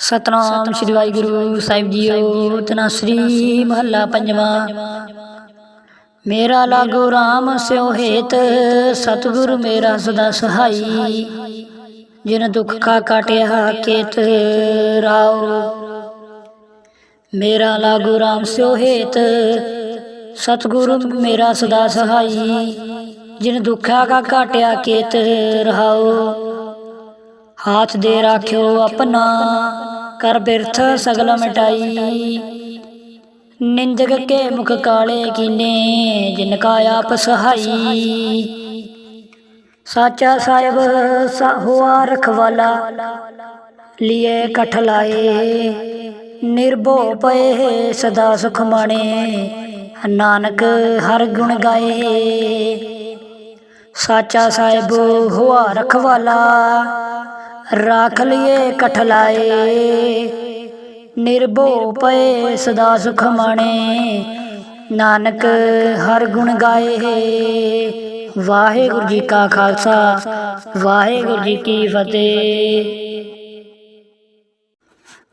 ਸਤਨਾਮ ਸ੍ਰੀ ਵਾਹਿਗੁਰੂ ਸਾਹਿਬ ਜੀਓ ਤਨਾਸਰੀ ਮਹੱਲਾ ਪੰਜਵਾਂ। ਮੇਰਾ ਲਾਗੋ RAM ਸਿਓ ਹੇਤ ਸਤਿਗੁਰ ਮੇਰਾ ਸਦਾ ਸਹਾਈ। ਜਿਨ ਦੁਖ ਕਾ ਕਾਟਿਆ ਕੇਤ ਰਾਉ ਮੇਰਾ ਲਾਗੋ RAM ਸਿਓ ਹੇਤ ਸਤਿਗੁਰ ਮੇਰਾ ਸਦਾ ਸਹਾਈ। ਜਿਨ ਦੁਖਾ ਕਾ ਕਾਟਿਆ ਕੇਤ ਰਹਾਉ ਹਾਥ ਦੇ ਰਾਖਿਓ ਆਪਣਾ, ਕਰ ਬਿਰਥ ਸਗਲ ਮਿਟਾਈ। ਨਿੰਦਕ ਕੇ ਮੁਖ ਕਾਲੇ ਕੀਨੇ, ਜਿਨ ਕਾ ਆਪ ਸਹਾਈ। ਸਾਚਾ ਸਾਹਿਬ ਹੋਆ ਰਖਵਾਲਾ, ਲਿਏ ਕਠ ਲਾਏ। ਨਿਰਭਉ ਪਏ ਸਦਾ ਸੁਖ ਮਾਣੇ, ਨਾਨਕ ਹਰ ਗੁਣ ਗਾਏ। ਸਾਚਾ ਸਾਹਿਬ ਹੋਆ ਰਖਵਾਲਾ ਰਾਖ ਲਿਏ। ਕਠਲਾਏ ਨਿਰਭਉ ਪਏ, ਸਦਾ ਸੁਖ ਮਾਣੇ। ਨਾਨਕ ਹਰ ਗੁਣ ਗਾਏ। ਵਾਹਿਗੁਰੂ ਜੀ ਕਾ ਖਾਲਸਾ, ਵਾਹਿਗੁਰੂ ਜੀ ਕੀ ਫਤਿਹ।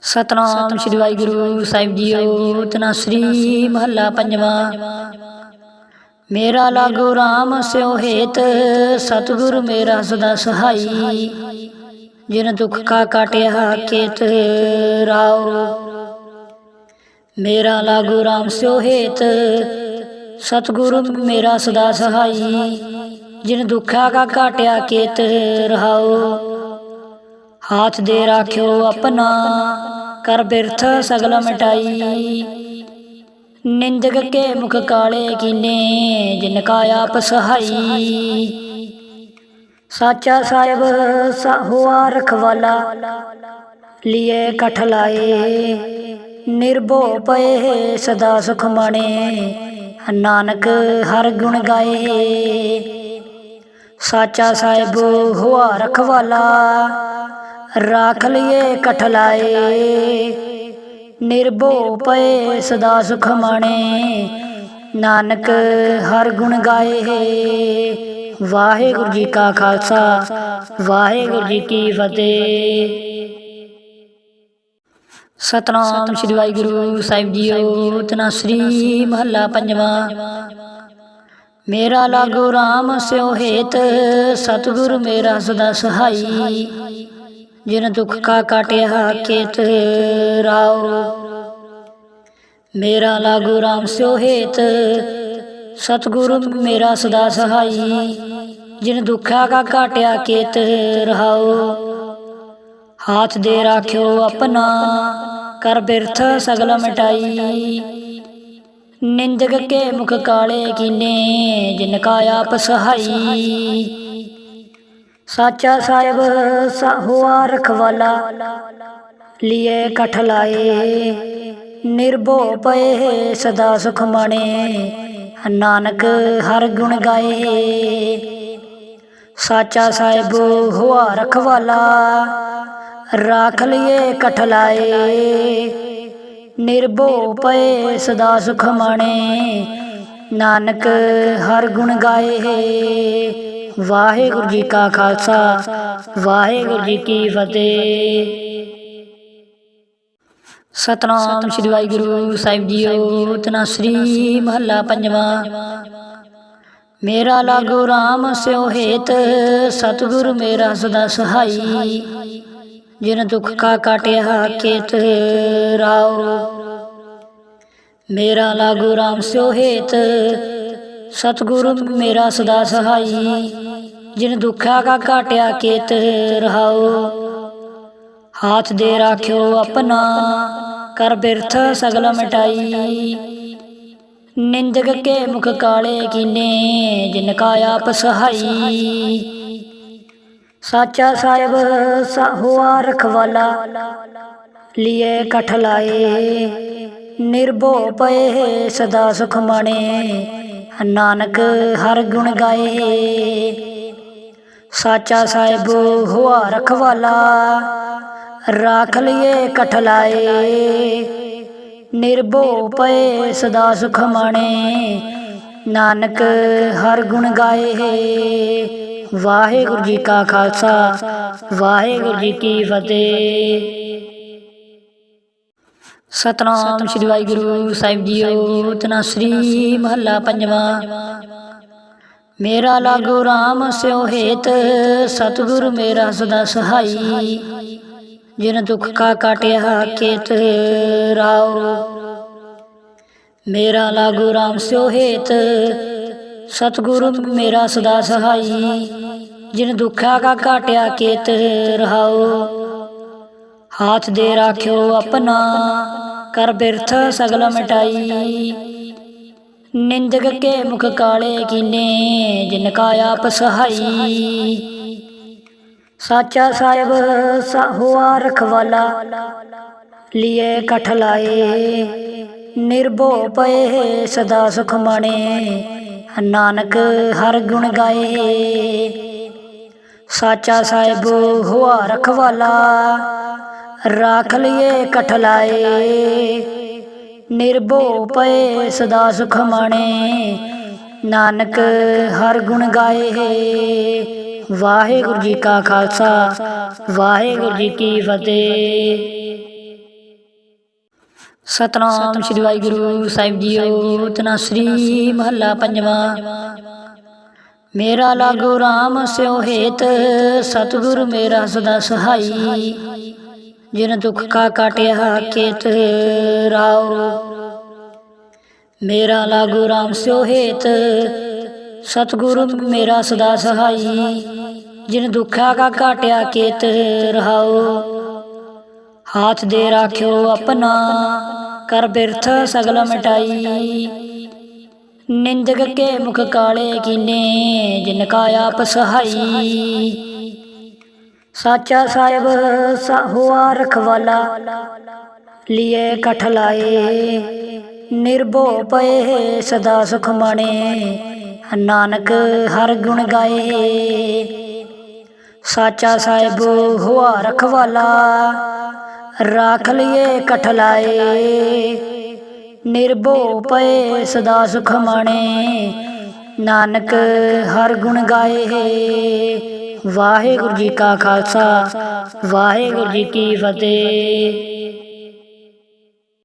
ਸਤਨਾਮ ਸ੍ਰੀ ਵਾਹਿਗੁਰੂ ਸਾਹਿਬ ਜੀਓ ਤਨਾਸਰੀ ਮਹੱਲਾ ਪੰਜਵਾਂ। ਮੇਰਾ ਲਾਗੋ RAM ਸਿਉ ਹੇਤ, ਸਤਿਗੁਰ ਮੇਰਾ ਸਦਾ ਸਹਾਈ। ਜਿਨ ਦੁਖ ਕਾ ਕਾਟਿਆ ਕੇਤ ਰਾਉ ਮੇਰਾ ਲਾਗੋ RAM ਸਿਓ ਹੇਤ, ਸਤਿਗੁਰ ਮੇਰਾ ਸਦਾ ਸਹਾਈ। ਜਿਨ ਦੁਖਾ ਕਾ ਕਾਟਿਆ ਕੇਤ ਰਹਾਉ ਹਾਥ ਦੇ ਰਾਖਿਓ ਆਪਣਾ, ਕਰ ਬਿਰਥ ਸਗਲ ਮਿਟਾਈ। ਨਿੰਦਕ ਕੇ ਮੁਖ ਕਾਲੇ ਕੀਨੇ, ਜਿਨ ਕਾ ਆਪ ਸਹਾਈ। ਸਾਚਾ ਸਾਹਿਬ ਹੋਆ ਰਖਵਾਲਾ, ਲਿਏ ਕਠ ਲਾਏ। ਨਿਰਭਉ ਪਏ ਸਦਾ ਸੁਖ ਮਾਣੇ, ਨਾਨਕ ਹਰ ਗੁਣ ਗਾਏ। ਸਾਚਾ ਸਾਹਿਬ ਹੋਆ ਰਖਵਾਲਾ, ਰਾਖ ਲਿਏ ਕਠ ਲਾਏ। ਨਿਰਭਉ ਪਏ ਸਦਾ ਸੁਖ ਮਾਣੇ, ਨਾਨਕ ਹਰ ਗੁਣ ਗਾਏ। ਵਾਹਿਗੁਰੂ ਜੀ ਕਾ ਖਾਲਸਾ, ਵਾਹਿਗੁਰੂ ਜੀ ਕੀ ਫਤਿਹ। ਸਤਨਾਮ ਸ੍ਰੀ ਵਾਹਿਗੁਰੂ ਸਾਹਿਬ ਜੀਓ ਤਨਾਸਰੀ ਮਹੱਲਾ ਪੰਜਵਾਂ। ਮੇਰਾ ਲਾਗੋ RAM ਸਿਉ ਹੇਤ, ਸਤਿਗੁਰ ਮੇਰਾ ਸਦਾ ਸਹਾਈ। ਜਿਨ ਦੁਖ ਕਾ ਕਾਟਿਆ ਕੇਤ ਰਾਉ ਮੇਰਾ ਲਾਗੋ RAM ਸਿਓ ਹੇਤ ਸਤਿਗੁਰੂ ਮੇਰਾ ਸਦਾ ਸਹਾਈ, ਜਿਨ ਦੁਖਾ ਕਾ ਕਾਟਿਆ ਕੇਤ ਰਹਾਉ ਹਾਥ ਦੇ ਰਾਖਿਓ ਆਪਣਾ, ਕਰ ਬਿਰਥ ਸਗਲ ਮਿਟਾਈ ਨਿੰਦਕ ਕੇ ਮੁਖ ਕਾਲੇ ਕੀਨੇ, ਜਿਨ ਕਾ ਆਪ ਸਹਾਈ। ਸਾਚਾ ਸਾਹਿਬ ਹੋਆ ਰਖਵਾਲਾ, ਲਿਏ ਕਠ ਲਾਏ ਨਿਰਭਉ ਪਏ ਸਦਾ ਸੁਖ ਮਾਣੇ। ਨਾਨਕ ਹਰ ਗੁਣ ਗਾਏ। ਸਾਚਾ ਸਾਹਿਬ ਹੋਆ ਰਖਵਾਲਾ, ਰਾਖ ਲਿਏ ਕਠ ਲਾਏ। ਨਿਰਭਉ ਪਏ ਸਦਾ ਸੁਖ ਮਾਣੇ। ਨਾਨਕ ਹਰ ਗੁਣ ਗਾਏ। ਵਾਹਿਗੁਰੂ ਜੀ ਕਾ ਖਾਲਸਾ, ਵਾਹਿਗੁਰੂ ਜੀ ਕੀ ਫਤਿਹ। ਸਤਨਾਮ ਸ੍ਰੀ ਵਾਹਿਗੁਰੂ ਸਾਹਿਬ ਜੀਓ ਤਨਾਸਰੀ ਮਹੱਲਾ ਪੰਜਵਾਂ। ਮੇਰਾ ਲਾਗੋ RAM ਸਿਓ ਹੇਤ ਸਤਿਗੁਰ ਮੇਰਾ ਸਦਾ ਸਹਾਈ। ਜਿਨ ਦੁਖ ਕਾ ਕਾਟਿਆ ਕੇਤ ਰਾਉ ਮੇਰਾ ਲਾਗੋ RAM ਸਿਓ ਹੇਤ ਸਤਿਗੁਰ ਮੇਰਾ ਸਦਾ ਸਹਾਈ। ਜਿਨ ਦੁਖਾ ਕਾ ਕਾਟਿਆ ਕੇਤ ਰਹਾਉ ਹਾਥ ਦੇ ਰਾਖਿਓ ਆਪਣਾ ਕਰ ਬਿਰਥ ਸਗਲ ਮਿਟਾਈ। ਨਿੰਦਕ ਕੇ ਮੁਖ ਕਾਲੇ ਕੀਨੇ ਜਿਨ ਕਾ ਆਪ ਸਹਾਈ। ਸਾਚਾ ਸਾਹਿਬ ਹੋਆ ਰਖਵਾਲਾ ਲਿਏ ਕਠ ਲਾਏ। ਨਿਰਭਉ ਪਏ ਸਦਾ ਸੁਖ ਮਾਣੇ ਨਾਨਕ ਹਰ ਗੁਣ ਗਾਏ। ਸਾਚਾ ਸਾਹਿਬ ਹੋਆ ਰਖਵਾਲਾ ਰਾਖ ਲਈਏ ਕਠਲਾਏ ਨਿਰਭਉ ਪਏ ਸਦਾ ਸੁਖ ਮਾਣੇ। ਨਾਨਕ ਹਰ ਗੁਣ ਗਾਏ। ਵਾਹਿਗੁਰੂ ਜੀ ਕਾ ਖਾਲਸਾ, ਵਾਹਿਗੁਰੂ ਜੀ ਕੀ ਫਤਿਹ। ਸਤਨਾਮ ਸ੍ਰੀ ਵਾਹਿਗੁਰੂ ਸਾਹਿਬ ਜੀਓ ਤਨਾਸਰੀ ਮਹੱਲਾ ਪੰਜਵਾਂ। ਮੇਰਾ ਲਾਗੂ RAM ਸਿਉ ਹੇਤ, ਸਤਿਗੁਰ ਮੇਰਾ ਸਦਾ ਸਹਾਈ। ਜਿਨ ਦੁਖ ਕਾ ਕਾਟਿਆ ਕੇਤ ਰਾਉ ਮੇਰਾ ਲਾਗੂ RAM ਸਿਉ ਹੇਤ, ਸਤਿਗੁਰ ਮੇਰਾ ਸਦਾ ਸਹਾਈ। ਜਿਨ ਦੁਖਾ ਕਾ ਕਾਟਿਆ ਕੇਤ ਰਹਾਉ ਹਾਥ ਦੇ ਰਾਖਿਓ ਆਪਣਾ, ਕਰ ਬਿਰਥ ਸਗਲ ਮਿਟਾਈ। ਨਿੰਦਕ ਕੇ ਮੁਖ ਕਾਲੇ ਕੀਨੇ, ਜਿਨ ਕਾ ਆਪ ਸਹਾਈ। ਸਾਚਾ ਸਾਹਿਬ ਹੋਆ ਰਖਵਾਲਾ, ਲਿਏ ਕਠ ਲਾਏ। ਨਿਰਭਉ ਪਏ ਸਦਾ ਸੁਖ ਮਾਣੇ। ਨਾਨਕ ਹਰ ਗੁਣ ਗਾਏ। ਸਾਚਾ ਸਾਹਿਬ, ਹੋਆ ਰਖਵਾਲਾ, ਰਾਖ ਲਿਏ ਕਠ ਲਾਏ। ਨਿਰਭਉ ਪਏ ਸਦਾ ਸੁਖ ਮਾਣੇ। ਨਾਨਕ ਹਰ ਗੁਣ ਗਾਏ। ਵਾਹਿਗੁਰੂ ਜੀ ਕਾ ਖਾਲਸਾ, ਵਾਹਿਗੁਰੂ ਜੀ ਕੀ ਫਤਿਹ। ਸਤਨਾਮ ਸ੍ਰੀ ਵਾਹਿਗੁਰੂ ਸਾਹਿਬ ਜੀਓ ਤਨਾਸਰੀ ਮਹੱਲਾ ਪੰਜਵਾਂ। ਮੇਰਾ ਲਾਗੂ RAM ਸਿਉ ਹੇਤ, ਸਤਿਗੁਰ ਮੇਰਾ ਸਦਾ ਸਹਾਈ। ਜਿਨ ਦੁੱਖ ਕਾ ਕਾਟਿਆ ਕੇਤ ਰਾਉ ਮੇਰਾ ਲਾਗੂ RAM ਸਿਉ ਹੇਤ ਸਤਿਗੁਰੂ ਮੇਰਾ ਸਦਾ ਸਹਾਈ, ਜਿਨ ਦੁਖਾ ਕਾ ਘਾਟਿਆ ਕੇਤ ਰਹਾਓ। ਹਾਥ ਦੇ ਰਾਖਿਓ ਆਪਣਾ, ਕਰ ਬਿਰਥ ਸਗਲ ਮਿਟਾਈ ਨਿੰਦਕ ਕੇ ਮੁਖ ਕਾਲੇ ਕੀਨੇ, ਜਿਨ ਕਾ ਆਪ ਸਹਾਈ। ਸਾਚਾ ਸਾਹਿਬ ਹੋਆ ਰਖਵਾਲਾ, ਲਿਏ ਕਠ ਲਾਏ ਨਿਰਭਉ ਪਏ ਸਦਾ ਸੁਖ ਮਾਣੇ। ਨਾਨਕ ਹਰ ਗੁਣ ਗਾਏ। ਸਾਚਾ ਸਾਹਿਬ ਹੋਆ ਰਖਵਾਲਾ, ਰਾਖ ਲਿਏ ਕਠ ਲਾਏ। ਨਿਰਭਉ ਪਏ ਸਦਾ ਸੁਖ ਮਾਣੇ, ਨਾਨਕ ਹਰ ਗੁਣ ਗਾਏ। ਵਾਹਿਗੁਰੂ ਜੀ ਕਾ ਖਾਲਸਾ, ਵਾਹਿਗੁਰੂ ਜੀ ਕੀ ਫਤਿਹ।